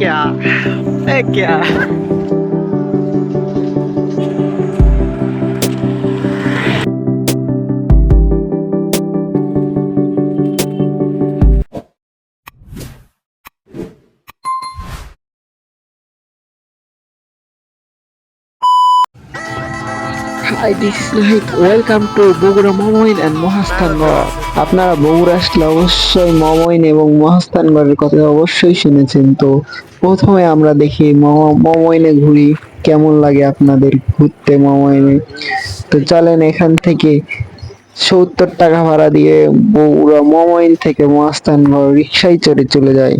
แก่แ hi this like welcome to Bogura মমইন and Mahasthangarh আপনারা বগুড়া আসলে অবশ্যই মমইন এবং মহাস্থানগড়ের কথা অবশ্যই শুনেছেন। তো প্রথমে আমরা দেখি মম- মমইনে ঘুরি, কেমন লাগে আপনাদের ঘুরতে মমইনে তো চলেন এখান থেকে সত্তর টাকা ভাড়া দিয়ে বগুড়া মমইন থেকে মহাস্থানগড় রিক্সায় চড়ে চলে যায়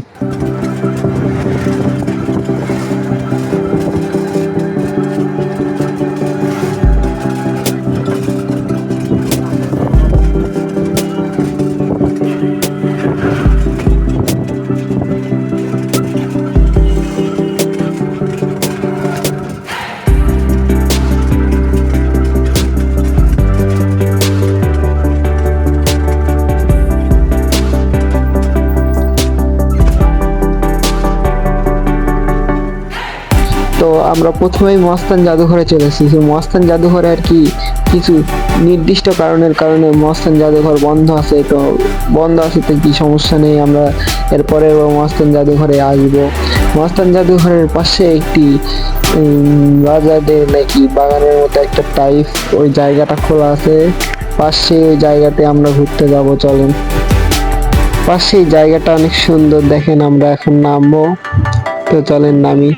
তো আমরা প্রথমেই মস্তান জাদুঘরে চলে এসেছি। মস্তান জাদুঘরে আর কি কিছু নির্দিষ্ট কারণের কারণে মস্তান জাদুঘর বন্ধ আছে। তো বন্ধ আছে তো কি সমস্যা নেই, আমরা এরপরে মস্তান জাদুঘরে আসব। মস্তান জাদুঘরের পাশে একটি রাজাদের নাকি বাগানের মতো একটা টাইপ, ওই জায়গাটা খোলা আছে। পাশে ওই জায়গাতে আমরা ঘুরতে যাব, চলেন। পাশে জায়গাটা অনেক সুন্দর, দেখেন আমরা এখন নামবো। তো চলেন নামি।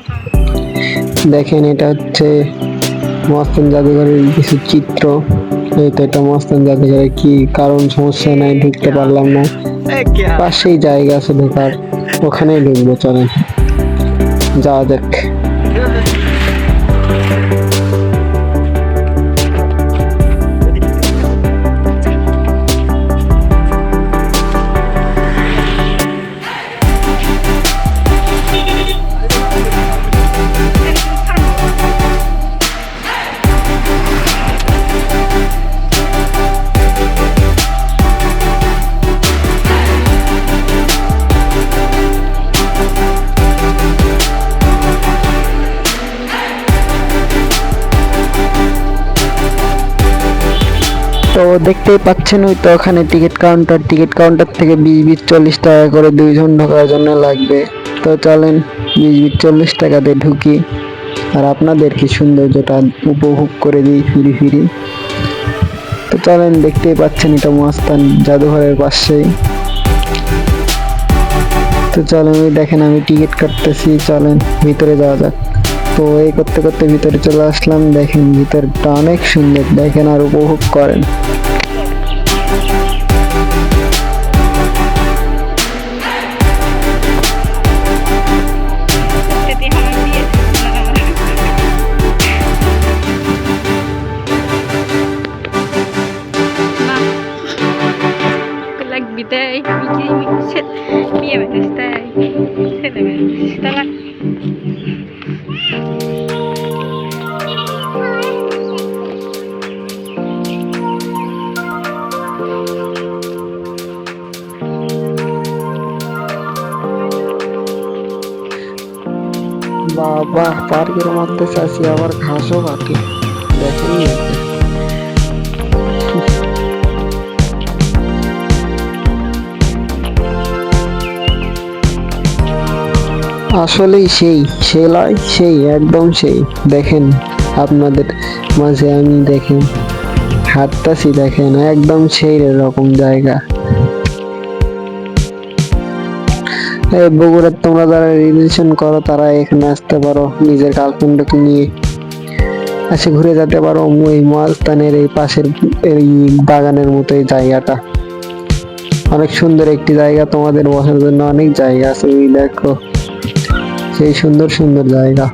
দেখেন এটা হচ্ছে মস্তান জাদুঘরের কিছু চিত্র। হয়তো এটা মস্তান জাদুঘরে, কি কারণ সমস্যা নাই, ঢুকতে পারলাম না। পাশেই জায়গা আছে ঢোকার, ওখানেই ঢুকবো, চলেন। যাওয়া যাক। তো দেখতেই পাচ্ছেন, ওই তো ওখানে টিকিট কাউন্টার টিকিট কাউন্টার থেকে বিশ বিশ চল্লিশ টাকা করে দুইজন ঢোকার জন্য লাগবে। তো চলেন বিশ বিশ চল্লিশ টাকা দিয়ে ঢুকি। আর আপনাদের কি সৌন্দর্যটা উপভোগ করে দিই ফিরি ফিরি। তো চলেন, দেখতেই পাচ্ছেন এটা মস্তান জাদুঘরের পাশেই। তো চলেন দেখেন আমি টিকিট কাটতেছি, চলেন, ভিতরে যাওয়া যাক। তো এই করতে করতে ভিতরে চলে আসলাম। দেখেন ভিতরটা অনেক সুন্দর। দেখেন আর উপভোগ করেন। Bye. Sada nga, sada বাবা পার্কের মধ্যে চাষি আবার ঘাসও কাটে দেখেন আসলেই সেই, সে লয়, সেই, একদম সেই। দেখেন, আপনাদের মাঝে আমি দেখেন, হাঁটতাছি দেখেন, একদম সেই রকম জায়গা। এই বগুড়ার তোমরা যারা রিলেশন করো, তারা এখানে আসতে পারো, নিজের গার্লফ্রেন্ডকে নিয়ে। এসে ঘুরে যেতে পারো, ওই মহাস্থানের এই পাশের, এই বাগানের মতো এই জায়গাটা। অনেক সুন্দর একটি জায়গা তোমাদের বসার জন্য অনেক জায়গা আছে দেখো। সেই সুন্দর সুন্দর জায়গা।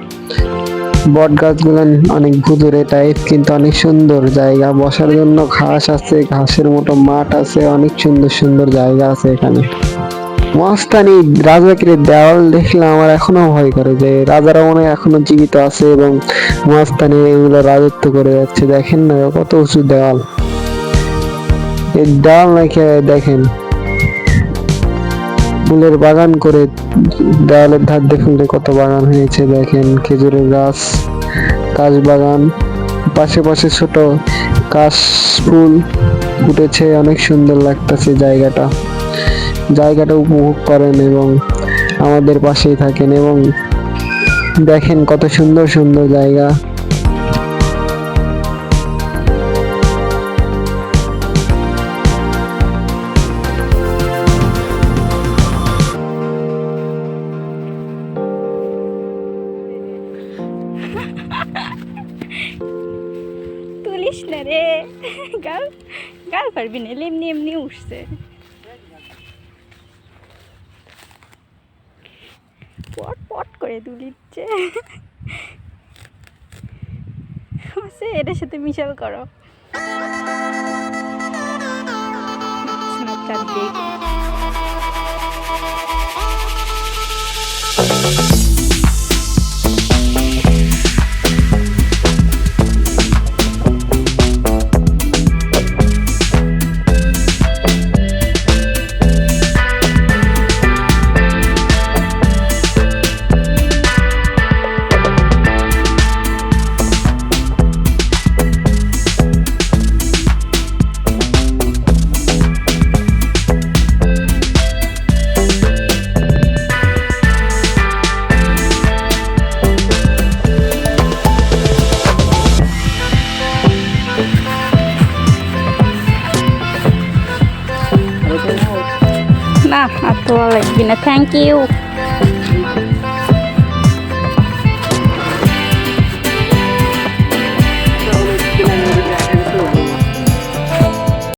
বট গাছগুলো অনেক ভুতুরে টাইপ কিন্তু অনেক সুন্দর জায়গা। বসার জন্য ঘাস আছে, ঘাসের মতো মাঠ আছে, অনেক সুন্দর সুন্দর জায়গা আছে এখানে। মস্তানি রাজাকে দেওয়াল দেখলে আমার এখনও ভয় করে যে রাজারা মনে এখনও জীবিত আছে এবং মস্তানি এগুলো রাজত্ব করে যাচ্ছে। দেখেন না কত উঁচু দেওয়াল। এই দেওয়াল নাকি দেখেন। ফুলের বাগান করে দেওয়ালের ধার দেখুন কত বাগান হয়েছে। দেখেন খেজুরের গাছ কাশ বাগান, পাশে পাশে ছোট কাশ ফুল ফুটেছে। অনেক সুন্দর লাগতেছে জায়গাটা। জায়গাটা উপভোগ করেন এবং আমাদের পাশেই থাকেন এবং দেখেন কত সুন্দর সুন্দর জায়গা। তুলিস না রে। গাল গাল পারবি না এমনি এমনি উঠছে। পট পট করে তুলিচ্ছে সে এটার সাথে মিশাল করো। না আর তো লাগবে না থ্যাংক ইউ